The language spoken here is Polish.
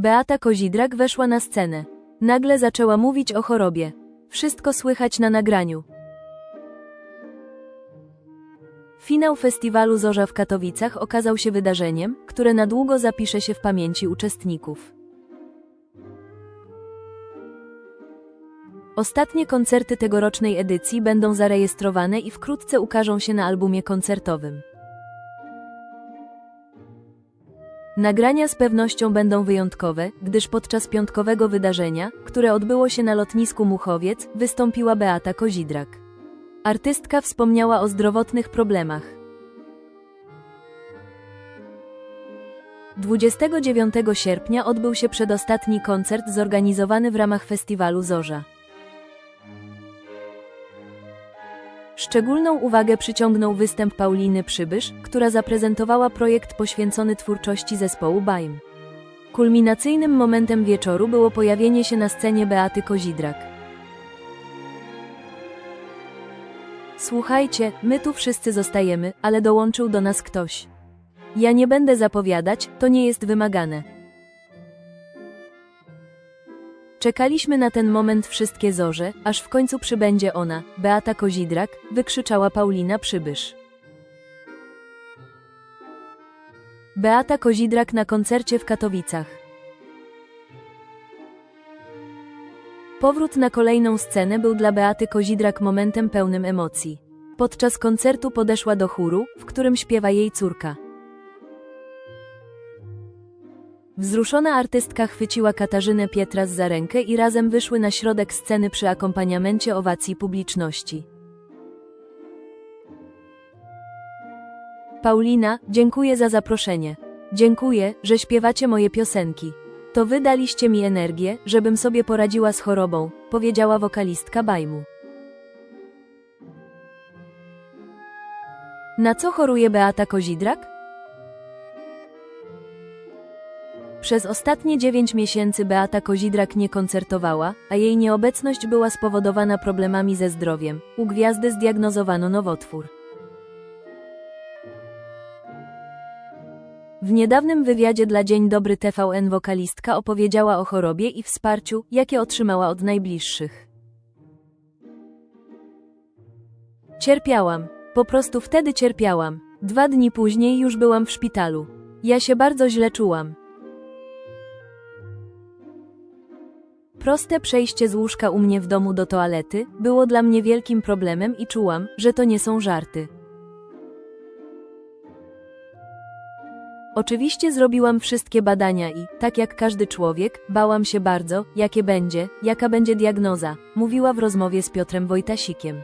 Beata Kozidrak weszła na scenę. Nagle zaczęła mówić o chorobie. Wszystko słychać na nagraniu. Finał festiwalu Zorza w Katowicach okazał się wydarzeniem, które na długo zapisze się w pamięci uczestników. Ostatnie koncerty tegorocznej edycji będą zarejestrowane i wkrótce ukażą się na albumie koncertowym. Nagrania z pewnością będą wyjątkowe, gdyż podczas piątkowego wydarzenia, które odbyło się na lotnisku Muchowiec, wystąpiła Beata Kozidrak. Artystka wspomniała o zdrowotnych problemach. 29 sierpnia odbył się przedostatni koncert zorganizowany w ramach festiwalu Zorza. Szczególną uwagę przyciągnął występ Pauliny Przybysz, która zaprezentowała projekt poświęcony twórczości zespołu BAIM. Kulminacyjnym momentem wieczoru było pojawienie się na scenie Beaty Kozidrak. Słuchajcie, my tu wszyscy zostajemy, ale dołączył do nas ktoś. Ja nie będę zapowiadać, to nie jest wymagane. Czekaliśmy na ten moment wszystkie zorze, aż w końcu przybędzie ona, Beata Kozidrak, wykrzyczała Paulina Przybysz. Beata Kozidrak na koncercie w Katowicach. Powrót na kolejną scenę był dla Beaty Kozidrak momentem pełnym emocji. Podczas koncertu podeszła do chóru, w którym śpiewa jej córka. Wzruszona artystka chwyciła Katarzynę Pietras za rękę i razem wyszły na środek sceny przy akompaniamencie owacji publiczności. Paulina, dziękuję za zaproszenie. Dziękuję, że śpiewacie moje piosenki. To wy daliście mi energię, żebym sobie poradziła z chorobą, powiedziała wokalistka Bajmu. Na co choruje Beata Kozidrak? Przez ostatnie 9 miesięcy Beata Kozidrak nie koncertowała, a jej nieobecność była spowodowana problemami ze zdrowiem. U gwiazdy zdiagnozowano nowotwór. W niedawnym wywiadzie dla Dzień Dobry TVN wokalistka opowiedziała o chorobie i wsparciu, jakie otrzymała od najbliższych. Cierpiałam. Po prostu wtedy cierpiałam. Dwa dni później już byłam w szpitalu. Ja się bardzo źle czułam. Proste przejście z łóżka u mnie w domu do toalety było dla mnie wielkim problemem i czułam, że to nie są żarty. Oczywiście zrobiłam wszystkie badania i, tak jak każdy człowiek, bałam się bardzo, jakie będzie, jaka będzie diagnoza, mówiła w rozmowie z Piotrem Wojtasikiem.